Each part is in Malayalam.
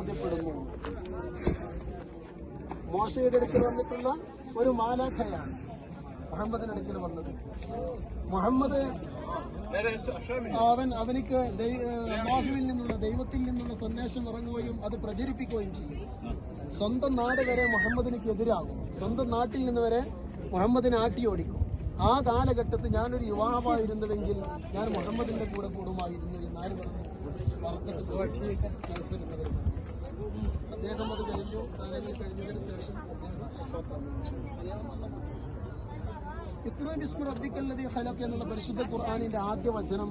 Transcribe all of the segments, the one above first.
ബോധ്യപ്പെടുന്നു മോശയുടെ അടുക്കൽ വന്നിട്ടുള്ള ഒരു മാലാഖയാണ് മുഹമ്മദിന്റെ അടുക്കൽ വന്നത്. മുഹമ്മദ് അവൻ അവനിക്ക് മാഹുവിൽ നിന്നുള്ള ദൈവത്തിൽ നിന്നുള്ള സന്ദേശം ഇറങ്ങുകയും അത് പ്രചരിപ്പിക്കുകയും ചെയ്യും. സ്വന്തം നാട് വരെ മുഹമ്മദിനിക്ക് എതിരാകും. സ്വന്തം നാട്ടിൽ നിന്ന് വരെ മുഹമ്മദിനെ ആട്ടിയോടിക്കും ആ കാലഘട്ടത്തിൽ ഞാനൊരു യുവാവായിരുന്നുവെങ്കിൽ ഞാൻ മുഹമ്മദിന്റെ കൂടെ കൂടുമായിരുന്നു എന്ന് ആര് പറഞ്ഞു കേൾക്കുന്നവർ അദ്ദേഹം അത് കഴിഞ്ഞു കാലങ്ങൾ കഴിഞ്ഞതിന് ശേഷം. ഇത്രയും ബിസ്മി റബ്ബിക്കല്ലതി ഖലഖ് എന്നുള്ള പരിശുദ്ധ ഖുർആനിന്റെ ആദ്യ വചനം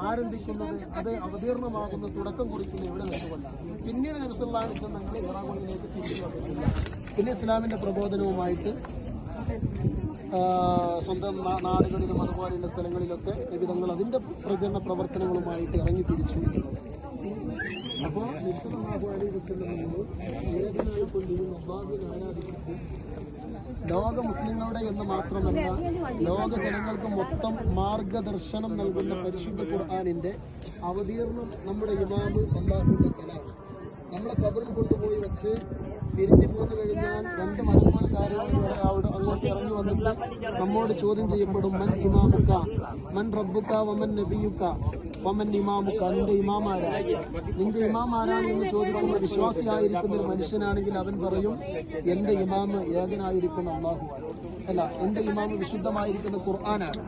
ആരംഭിക്കുന്നത് അത് അവതീർണമാകുന്ന തുടക്കം കുറിക്കുന്ന ഇവിടെ വെച്ചുകൊണ്ടാണ് പിന്നീട് നബിസല്ലാഹു ഞങ്ങൾ ഇറാഖിലേക്ക് തിരിച്ചു പിന്നെ ഇസ്ലാമിന്റെ പ്രബോധനവുമായിട്ട് സ്വന്തം നാടുകളിലും അതുപോലെയുള്ള സ്ഥലങ്ങളിലൊക്കെ വിവിധങ്ങൾ അതിന്റെ പ്രചരണ പ്രവർത്തനങ്ങളുമായിട്ട് ഇറങ്ങി തിരിച്ചു അപ്പോൾ ആരാധിക്കുന്നു ലോക മുസ്ലിങ്ങളുടെ എന്ന് മാത്രമല്ല ലോക ജനങ്ങൾക്ക് മൊത്തം മാർഗദർശനം നൽകുന്ന പരിശുദ്ധ ഖുർആാനിന്റെ അവതീർണം നമ്മുടെ ഇമാമ് അള്ളാഹുവിന്റെ കലാണ് നമ്മളെ കബറിൽ കൊണ്ടുപോയി വെച്ച് തിരിഞ്ഞു പോന്നു കഴിഞ്ഞാൽ രണ്ട് മലമാൾക്കാരോട് അവിടെ അങ്ങോട്ട് ഇറങ്ങി വന്നിട്ട് നമ്മോട് ചോദ്യം ചെയ്യപ്പെടും മൻ ഇമാമുക്ക മൻ റബ്ബുക്ക വമൻ നബിയുക്ക വമൻ ഇമാമു നിന്റെ ഇമാമാരാണ്. നിന്റെ ഇമാമാരാണെന്ന് ചോദിക്കുന്ന വിശ്വാസിയായിരിക്കുന്ന ഒരു മനുഷ്യനാണെങ്കിൽ അവൻ പറയും എന്റെ ഇമാമ് ഏകനായിരിക്കുന്ന അള്ളാഹു അല്ല എന്റെ ഇമാമ് വിശുദ്ധമായിരിക്കുന്ന ഖുർആനാണ്.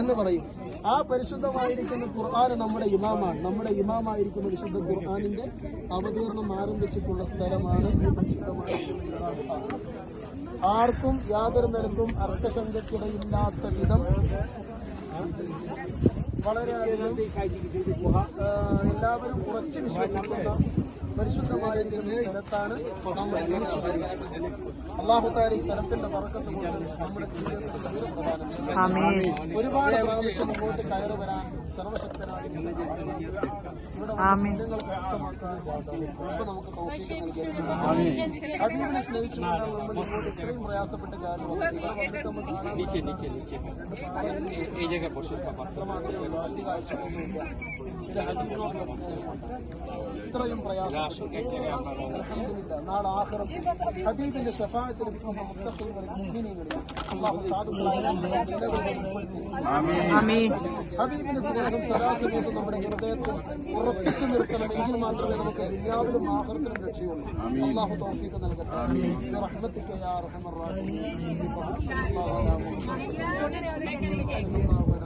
എന്ന് പറയും. ആ പരിശുദ്ധമായിരിക്കുന്ന ഖുർആൻ നമ്മുടെ ഇമാമാണ്. നമ്മുടെ ഇമാമായിരിക്കുന്ന വിശുദ്ധ ഖുർആാനിന്റെ അവതീർണം ആരംഭിച്ചിട്ടുള്ള സ്ഥലമാണ് ആർക്കും യാതൊരു നിലക്കും അർത്ഥശങ്കയ്ക്കിടയില്ലാത്ത വിധം വളരെയധികം എല്ലാവരും കുറച്ച് വിശ്വസിക്കുന്ന പരിശുദ്ധമായ സ്ഥലത്താണ് അള്ളാഹുത്താല ഈ സ്ഥലത്തിന്റെ പറക്കത്ത് കൊണ്ട് ഒരുപാട് പ്രാവശ്യം മുമ്പോട്ട് കയറി വരാൻ സർവശക്തനായി നിങ്ങൾക്ക് നമുക്ക് സ്നേഹിച്ചുകൊണ്ട് പ്രയാസപ്പെട്ട കാര്യം ഇത്രയും പ്രയാസം അലഹമില്ല നാളെ ആഹ്റം ഹബീബിന്റെ ശഫായത്തിൽ കിട്ടുന്ന മുത്തഫീകളിൽ മുഗ്മിനികളിൽ അള്ളാഹു സാധുക്കളായ ഹബീബിന്റെ സ്നേഹം സദാസമയത്ത് നമ്മുടെ ഹൃദയത്തിൽ ഉറപ്പിച്ചു നിർത്തണമെങ്കിൽ മാത്രമേ നമുക്ക് എല്ലാവരും ആഹ്റത്തിലും രക്ഷയുള്ളൂ അള്ളാഹു തൗഫീഖ് നൽകട്ടെ റഹ്മത്തിക്ക് യാ റഹ്മർ റഹീം അള്ളാഹു അലൈഹി വസല്ലം